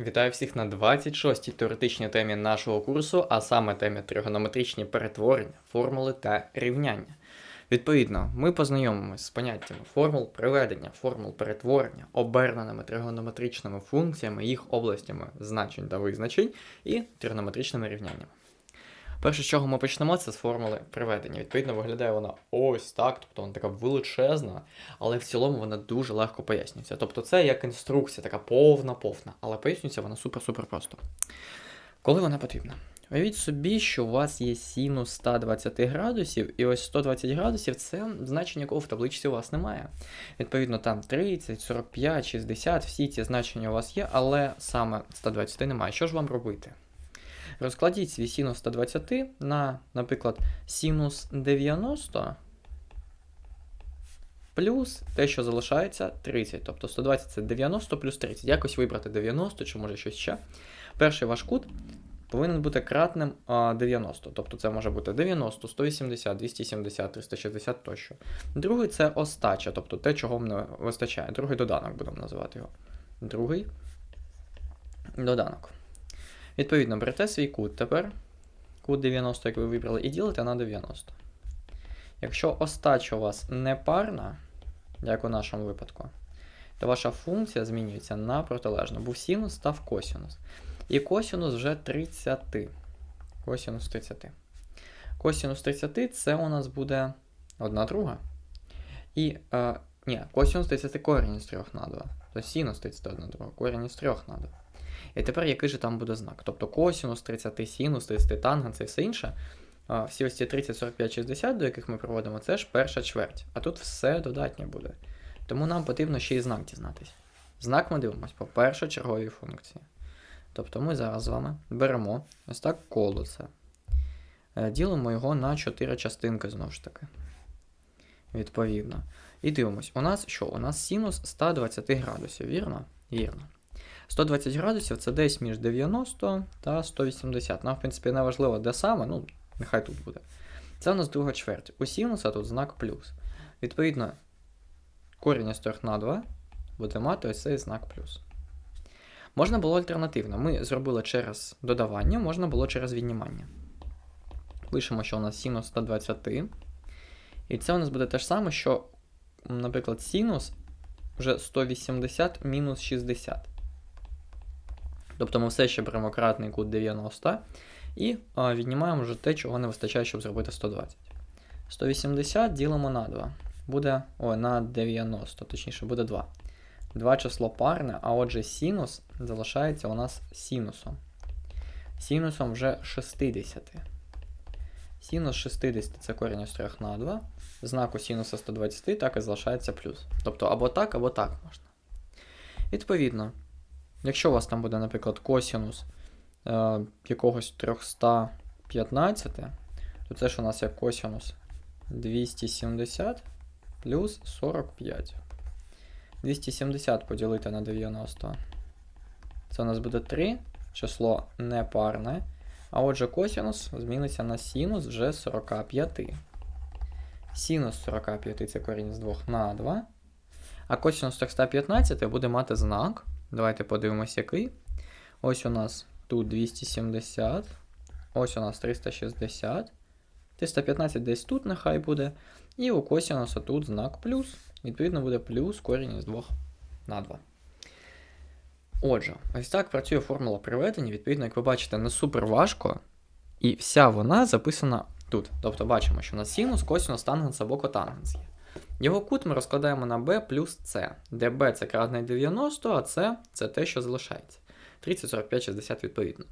Вітаю всіх на 26-й теоретичній темі нашого курсу, а саме темі тригонометричні перетворення, формули та рівняння. Відповідно, ми познайомимося з поняттями формул приведення, формул перетворення, оберненими тригонометричними функціями, їх областями значень та визначень і тригонометричними рівняннями. Перше, з чого ми почнемо, це з формули приведення. Відповідно, виглядає вона ось так, тобто вона така величезна, але в цілому вона дуже легко пояснюється. Тобто це як інструкція, така повна-повна, але пояснюється вона супер-супер просто. Коли вона потрібна? Уявіть собі, що у вас є синус 120 градусів, і ось 120 градусів це значення, якого в табличці у вас немає. Відповідно, там 30, 45, 60, всі ці значення у вас є, але саме 120 немає. Що ж вам робити? Розкладіть свій синус 120 на, наприклад, синус 90 плюс те, що залишається 30. Тобто 120 це 90 плюс 30. Якось вибрати 90 чи може щось ще. Перший ваш кут повинен бути кратним 90. Тобто це може бути 90, 180, 270, 360 тощо. Другий це остача, тобто те, чого не вистачає. Другий доданок будемо називати його. Другий доданок. Відповідно, берете свій кут тепер, кут 90, як ви вибрали, і ділите на 90. Якщо остача у вас не парна, як у нашому випадку, то ваша функція змінюється на протилежну. Був синус, став косінус. І косінус вже 30. Косінус 30. Косінус 30 це у нас буде 1 друга. І, е, ні, косінус 30 корінь із 3 на 2. Тобто синус 31 друга, корінь із 3 на 2. І тепер який же там буде знак? Тобто косінус 30, синус 30, тангенс і все інше. Всі ось ці 30, 45, 60, до яких ми проводимо, це ж перша чверть. А тут все додатнє буде. Тому нам потрібно ще й знак дізнатись. Знак ми дивимося по першочерговій функції. Тобто ми зараз з вами беремо ось так коло це. Е, Ділимо його на 4 частинки знову ж таки. Відповідно. І дивимось, у нас що? У нас синус 120 градусів, вірно? Вірно. 120 градусів це десь між 90 та 180. Нам, в принципі, не важливо, де саме, ну, нехай тут буде. Це у нас друга чверть. У синуса тут знак плюс. Відповідно, корінь із 3 на 2 буде мати ось цей знак плюс. Можна було альтернативно. Ми зробили через додавання, можна було через віднімання. Пишемо, що у нас синус 120. І це у нас буде те ж саме, що, наприклад, синус вже 180 мінус 60. Тобто ми все ще беремо кратний кут 90 і а, віднімаємо вже те, чого не вистачає, щоб зробити 120. 180 ділимо на 2. Буде о, на 90, точніше, буде 2. 2 число парне, а отже, синус залишається у нас синусом. Синусом вже 60. Синус 60 це корінь із 3 на 2. Знаку синуса 120 так і залишається плюс. Тобто або так, або так можна. Відповідно, якщо у вас там буде, наприклад, косінус е, якогось 315, то це ж у нас як косінус 270 плюс 45. 270 поділити на 90. Це у нас буде 3, число непарне. А отже, косінус зміниться на синус вже 45. Синус 45 це корінь з 2 на 2. А косінус 315 буде мати знак. Давайте подивимось, який. Ось у нас тут 270. Ось у нас 360. 315 десь тут нехай буде. І у косінуса тут знак плюс. Відповідно, буде плюс корінь із 2 на 2. Отже, ось так працює формула приведення. Відповідно, як ви бачите, не супер важко. І вся вона записана тут. Тобто бачимо, що у нас синус, косинус, тангенс або котангенс є. Його кут ми розкладаємо на b плюс c, де b це кратний 90, а c це те, що залишається. 30, 45, 60 відповідно.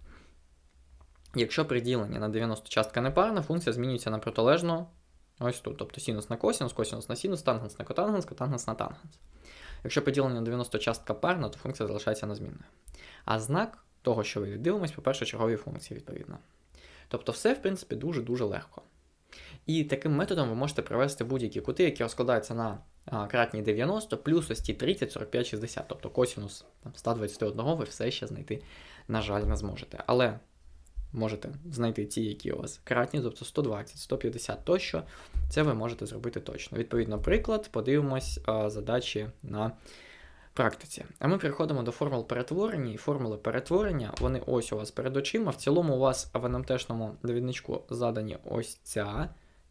Якщо при діленні на 90 частка непарна, функція змінюється на протилежну ось тут. Тобто синус на косинус, косинус на синус, тангенс на котангенс, котангенс на тангенс. Якщо поділення на 90 частка парна, то функція залишається незмінною. А знак того, що ви дивимось, по першочерговій функції, відповідно. Тобто, все, в принципі, дуже-дуже легко. І таким методом ви можете привести будь-які кути, які розкладаються на кратні 90, плюс ось ті 30, 45, 60. Тобто косинус там, 121 ви все ще знайти, на жаль, не зможете. Але можете знайти ті, які у вас кратні, тобто 120, 150 тощо. Це ви можете зробити точно. Відповідно, приклад, подивимось задачі на практиці. А ми переходимо до формул перетворення, і формули перетворення, вони ось у вас перед очима. В цілому у вас в НМТшному довідничку задані ось ця,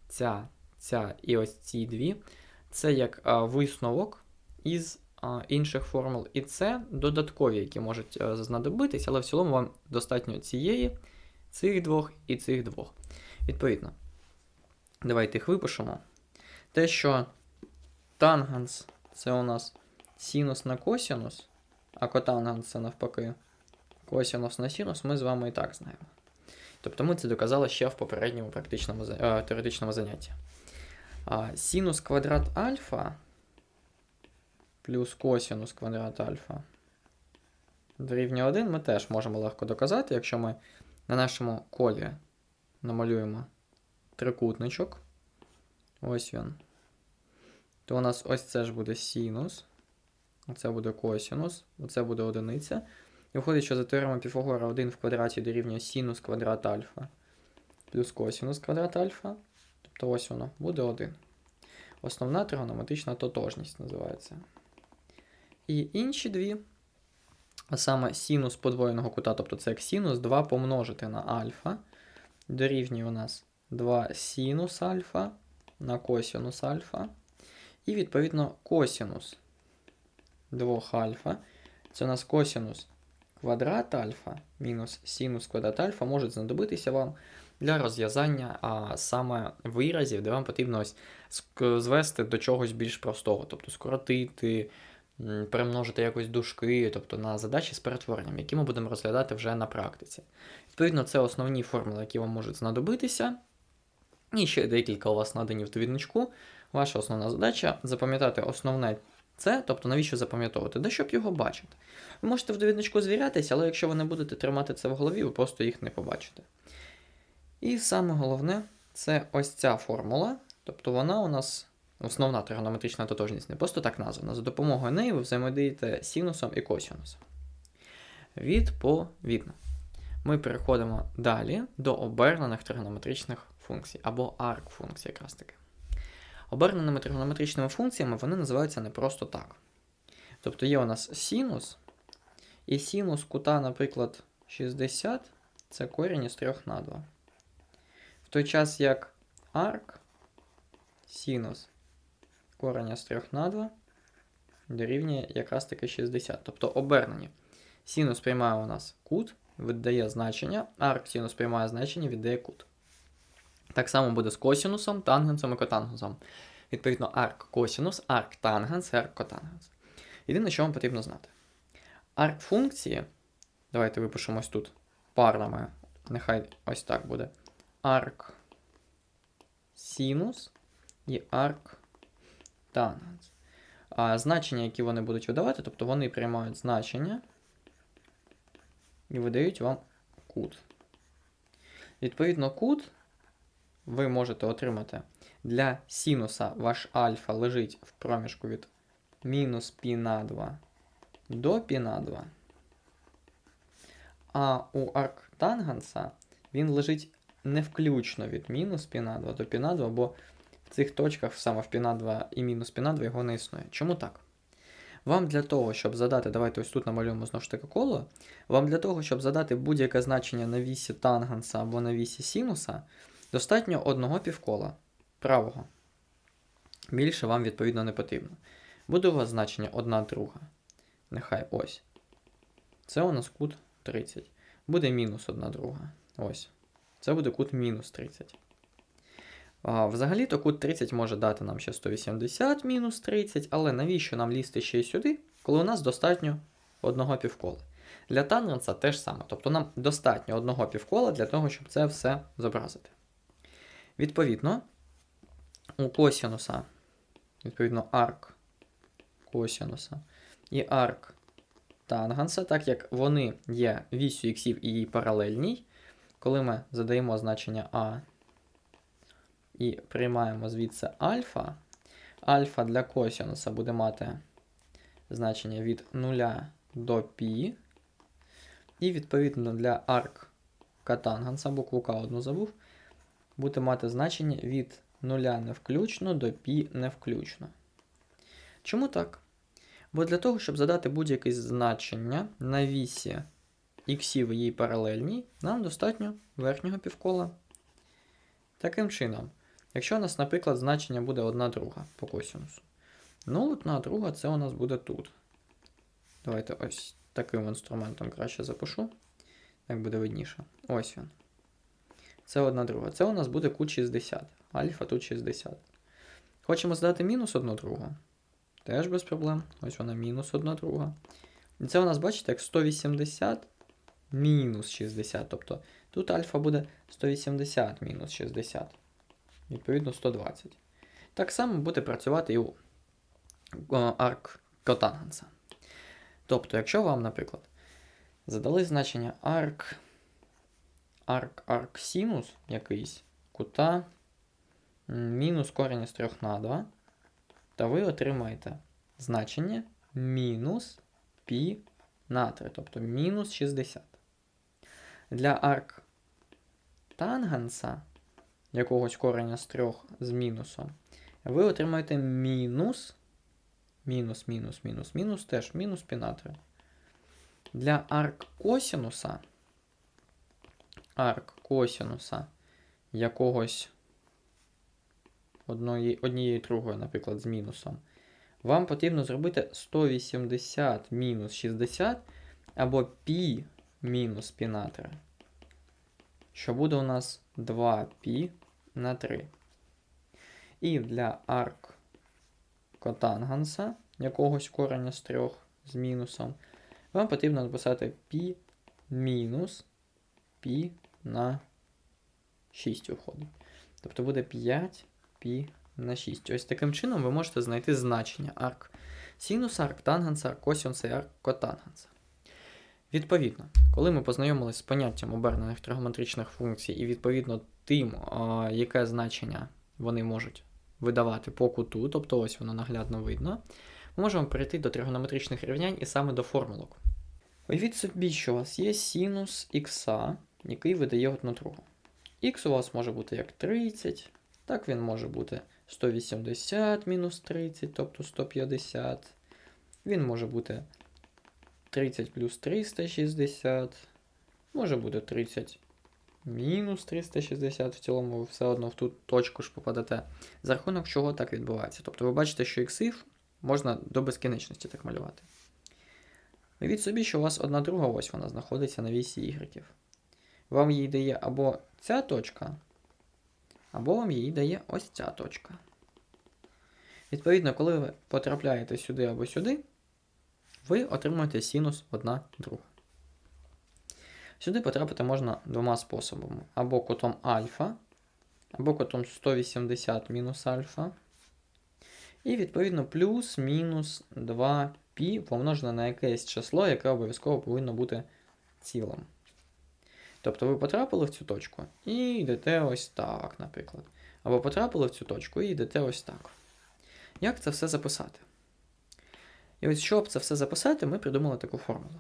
ця, ця і ось ці дві. Це як висновок із інших формул, і це додаткові, які можуть а, знадобитись, але в цілому вам достатньо цієї, цих двох і цих двох. Відповідно, давайте їх випишемо. Те, що тангенс це у нас синус на косінус, а котангенс це навпаки косінус на синус, ми з вами і так знаємо. Тобто ми це доказали ще в попередньому практичному е, теоретичному занятті. Синус квадрат альфа плюс косінус квадрат альфа дорівнює 1 ми теж можемо легко доказати, якщо ми на нашому колі намалюємо трикутничок. Ось він. То у нас ось це ж буде синус. Оце буде косінус, оце буде одиниця. І виходить, що за теоремою Піфагора 1 в квадраті дорівнює синус квадрат альфа плюс косінус квадрат альфа. Тобто ось воно буде 1. Основна тригонометрична тотожність називається. І інші дві, а саме синус подвоєного кута, тобто це як синус 2 помножити на альфа, дорівнює у нас 2 синус альфа на косінус альфа. І відповідно косінус 2 альфа. Це у нас косінус квадрат альфа мінус синус квадрат альфа можуть знадобитися вам для розв'язання а саме виразів, де вам потрібно ось звести до чогось більш простого, тобто скоротити, перемножити якось дужки, тобто на задачі з перетворенням, які ми будемо розглядати вже на практиці. Відповідно, це основні формули, які вам можуть знадобитися. І ще декілька у вас надані в довідничку. Ваша основна задача запам'ятати основне це, тобто навіщо запам'ятовувати, де щоб його бачити. Ви можете в довідничку звірятися, але якщо ви не будете тримати це в голові, ви просто їх не побачите. І саме головне це ось ця формула. Тобто вона у нас основна тригонометрична тотожність, не просто так названа. За допомогою неї ви взаємодієте синусом і косінусом. Відповідно. Ми переходимо далі до обернених тригонометричних функцій, або арк-функцій якраз таки. Оберненими тригонометричними функціями вони називаються не просто так. Тобто є у нас синус, і синус кута, наприклад, 60 це корінь із 3 на 2. В той час як арк, синус корінь із 3 на 2 дорівнює якраз таки 60. Тобто обернені. Синус приймає у нас кут, віддає значення, арк синус приймає значення, віддає кут. Так само буде з косінусом, тангенсом і котангенсом. Відповідно, арк косінус, арк тангенс, арк котангенс. Єдине, що вам потрібно знати. Арк функції, давайте випишемо ось тут парними, нехай ось так буде. Арк синус і арк тангенс. А значення, які вони будуть видавати, тобто вони приймають значення і видають вам кут. Відповідно, кут ви можете отримати для синуса ваш альфа лежить в проміжку від мінус пі на 2 до пі на 2. А у арктангенса він лежить не включно від мінус пі на 2 до пі на 2, бо в цих точках саме в пі на 2 і мінус пі на 2 його не існує. Чому так? Вам для того, щоб задати, давайте ось тут намалюємо знову ж таки коло, вам для того, щоб задати будь-яке значення на вісі танганса або на вісі синуса, достатньо одного півкола правого. Більше вам, відповідно, не потрібно. Буде у вас значення 1 друга. Нехай ось. Це у нас кут 30. Буде мінус 1 друга. Ось. Це буде кут мінус 30. Взагалі-то кут 30 може дати нам ще 180 мінус 30, але навіщо нам лізти ще й сюди, коли у нас достатньо одного півкола? Для тангенса теж саме. Тобто нам достатньо одного півкола для того, щоб це все зобразити. Відповідно, у косінуса, відповідно, арк косінуса і арк тангенса, так як вони є вісю іксів і її паралельній, коли ми задаємо значення А і приймаємо звідси альфа, альфа для косінуса буде мати значення від 0 до π, і відповідно для арк катангенса, букву К одну забув, буде мати значення від 0 не включно до π не включно. Чому так? Бо для того, щоб задати будь-яке значення на вісі іксів її паралельній, нам достатньо верхнього півкола. Таким чином, якщо у нас, наприклад, значення буде 1 друга по косінусу, ну 1 друга це у нас буде тут. Давайте ось таким інструментом краще запишу. Так буде видніше. Ось він. Це 1 друга. Це у нас буде кут 60. Альфа тут 60. Хочемо здати мінус 1 другу. Теж без проблем. Ось вона мінус 1 друга. І це у нас, бачите, як 180 мінус 60. Тобто тут альфа буде 180 мінус 60. Відповідно, 120. Так само буде працювати і у арк котангенса. Тобто, якщо вам, наприклад, задали значення арк, арк, арк синус якийсь кута мінус корінь з 3 на 2, то ви отримаєте значення мінус пі на 3, тобто мінус 60. Для арк тангенса якогось кореня з 3 з мінусом, ви отримаєте мінус, мінус, мінус, мінус, мінус, теж мінус пі на 3. Для арк косінуса, арк косінуса якогось одної, однієї другої, наприклад, з мінусом, вам потрібно зробити 180 мінус 60 або пі мінус пі на 3, що буде у нас 2 пі на 3. І для арк котанганса якогось кореня з 3 з мінусом, вам потрібно написати пі мінус пі на 6 виходить. Тобто буде 5 π на 6. Ось таким чином ви можете знайти значення арк синуса, арк тангенса, арк косінуса і арк котангенса. Відповідно, коли ми познайомилися з поняттям обернених тригонометричних функцій і відповідно тим, яке значення вони можуть видавати по куту, тобто ось воно наглядно видно, ми можемо перейти до тригонометричних рівнянь і саме до формулок. Уявіть собі, що у вас є синус х, який видає одну другу. Х у вас може бути як 30, так він може бути 180 мінус 30, тобто 150. Він може бути 30 плюс 360. Може бути 30 мінус 360. В цілому ви все одно в ту точку ж попадете. За рахунок чого так відбувається. Тобто ви бачите, що іксів можна до безкінечності так малювати. Уявіть собі, що у вас одна друга ось вона знаходиться на вісі y. Вам їй дає або ця точка, або вам її дає ось ця точка. Відповідно, коли ви потрапляєте сюди або сюди, ви отримуєте синус 1 друга. Сюди потрапити можна двома способами: або кутом альфа, або кутом 180 мінус альфа. І, відповідно, плюс-мінус 2π помножене на якесь число, яке обов'язково повинно бути цілим. Тобто ви потрапили в цю точку і йдете ось так, наприклад. Або потрапили в цю точку і йдете ось так. Як це все записати? І ось, щоб це все записати, ми придумали таку формулу.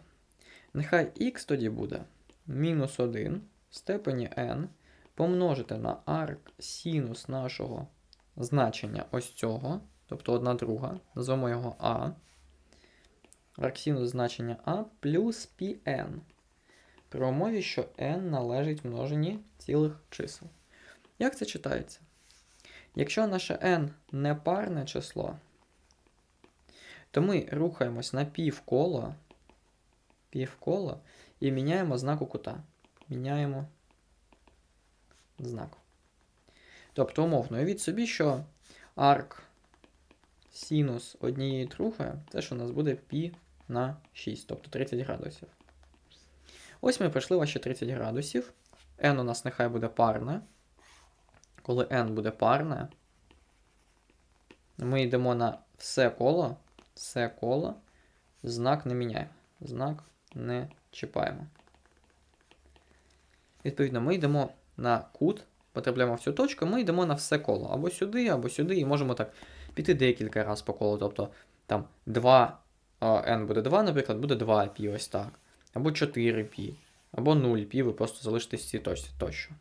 Нехай х тоді буде мінус 1 в степені n помножити на арк синус нашого значення ось цього, тобто 1 друга, назвемо його А. Арк синус значення А плюс πn. При умові, що n належить множині цілих чисел. Як це читається? Якщо наше n не парне число, то ми рухаємось на півколо, півколо і міняємо знак у кута. Міняємо знак. Тобто, умовно, уявіть собі, що арк синус однієї другої, це ж у нас буде пі на 6, тобто 30 градусів. Ось ми пройшли ваші 30 градусів. n у нас нехай буде парне. Коли n буде парне, ми йдемо на все коло, все коло, знак не міняємо. Знак не чіпаємо. Відповідно, ми йдемо на кут, потрапляємо в цю точку, ми йдемо на все коло. Або сюди, або сюди, і можемо так піти декілька разів по колу. Тобто там 2, n буде 2, наприклад, буде 2 пі ось так. Або 4 пі, або 0 пі, ви просто залишитесь в цій точці тощо.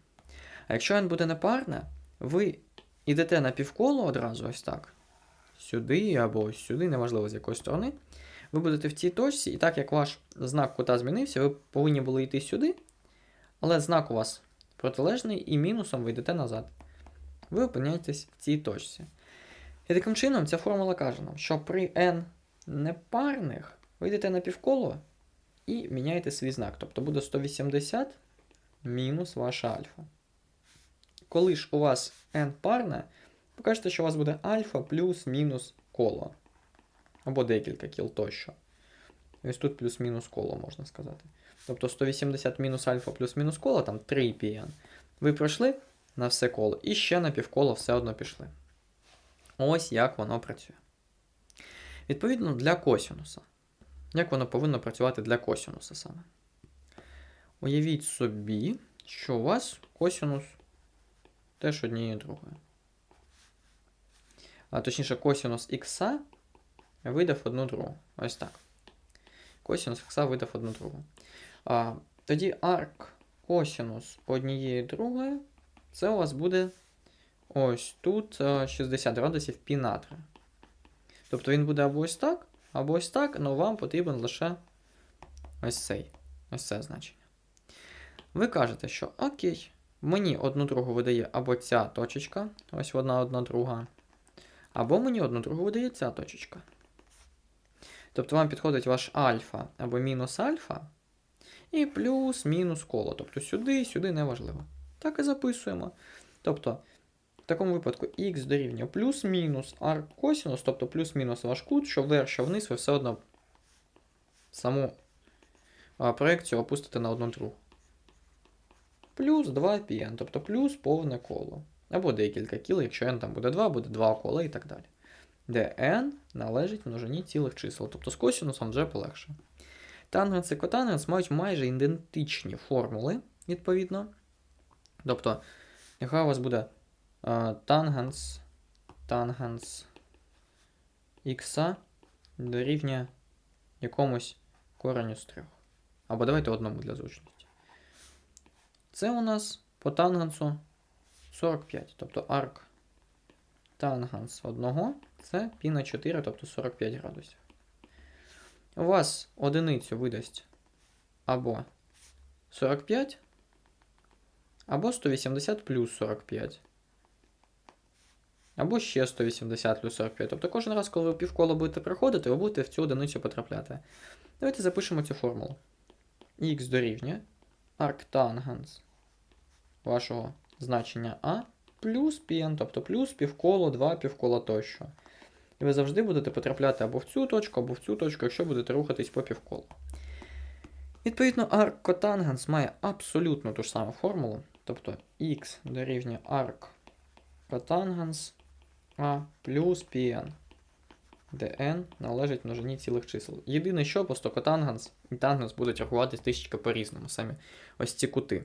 А якщо n буде непарне, ви йдете на півколо одразу ось так. сюди або ось сюди, неважливо з якої сторони. Ви будете в цій точці, і так як ваш знак кута змінився, ви повинні були йти сюди, але знак у вас протилежний і мінусом ви йдете назад. Ви опиняєтесь в цій точці. І таким чином ця формула каже нам, що при n непарних ви йдете на півколо і міняєте свій знак. Тобто буде 180 мінус ваша альфа. Коли ж у вас n парне, покажете, що у вас буде альфа плюс-мінус коло. Або декілька кіл тощо. Ось тут плюс-мінус коло, можна сказати. Тобто 180 мінус альфа плюс-мінус коло, там 3 pn. Ви пройшли на все коло і ще на півколо все одно пішли. Ось як воно працює. Відповідно, для косінуса. Як воно повинно працювати для косінуса саме? Уявіть собі, що у вас косінус теж однією другою. А точніше, косінус х видав одну другу. Ось так. Косінус х видав одну другу. А, тоді арк косінус однієї другої, це у вас буде ось тут 60 градусів пі на 3. Тобто він буде або ось так, або ось так, але вам потрібен лише ось цей. Ось це значення. Ви кажете, що окей, мені одну другу видає або ця точечка, ось одна одна друга, або мені одну другу видає ця точечка. Тобто вам підходить ваш альфа або мінус альфа, і плюс-мінус коло. Тобто сюди, сюди неважливо. Так і записуємо. Тобто, в такому випадку х дорівнює плюс-мінус арк косінус, тобто плюс-мінус ваш кут, що вверх, що вниз, ви все одно саму проекцію опустите на одну другу. Плюс 2 πn, тобто плюс повне коло. Або декілька кіл, якщо n там буде 2, буде 2 кола і так далі. Де n належить множині цілих чисел. Тобто з косінусом вже полегше. Тангенс і котангенс мають майже ідентичні формули, відповідно. Тобто, нехай у вас буде тангенс, тангенс х дорівнює якомусь кореню з трьох. Або давайте одному для зручності. Це у нас по тангенсу 45, тобто арк тангенс одного це π на 4, тобто 45 градусів. У вас одиницю видасть або 45, або 180 плюс 45. Або ще 180 плюс 45. Тобто кожен раз, коли ви півкола будете проходити, ви будете в цю одиницю потрапляти. Давайте запишемо цю формулу. Х дорівнює арктангенс вашого значення А плюс πn, тобто плюс півколо, 2 півкола тощо. І ви завжди будете потрапляти або в цю точку, або в цю точку, якщо будете рухатись по півколу. Відповідно, арк котангенс має абсолютно ту ж саму формулу. Тобто х дорівнює арк котангенс А плюс πn, де n належить множині цілих чисел. Єдине, що просто котангенс і тангенс будуть рахуватись трішечки по-різному. Самі ось ці кути.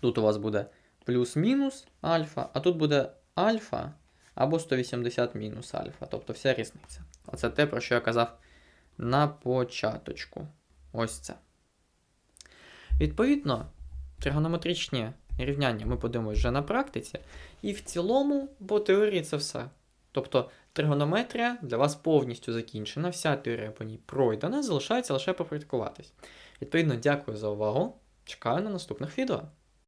Тут у вас буде плюс-мінус альфа, а тут буде альфа або 180 мінус альфа. Тобто вся різниця. Оце те, про що я казав на початочку. Ось це. Відповідно, тригонометричні рівняння ми подивимося вже на практиці. І в цілому, по теорії це все. Тобто тригонометрія для вас повністю закінчена, вся теорія по ній пройдена, залишається лише попрактикуватись. Відповідно, дякую за увагу. Чекаю на наступних відео.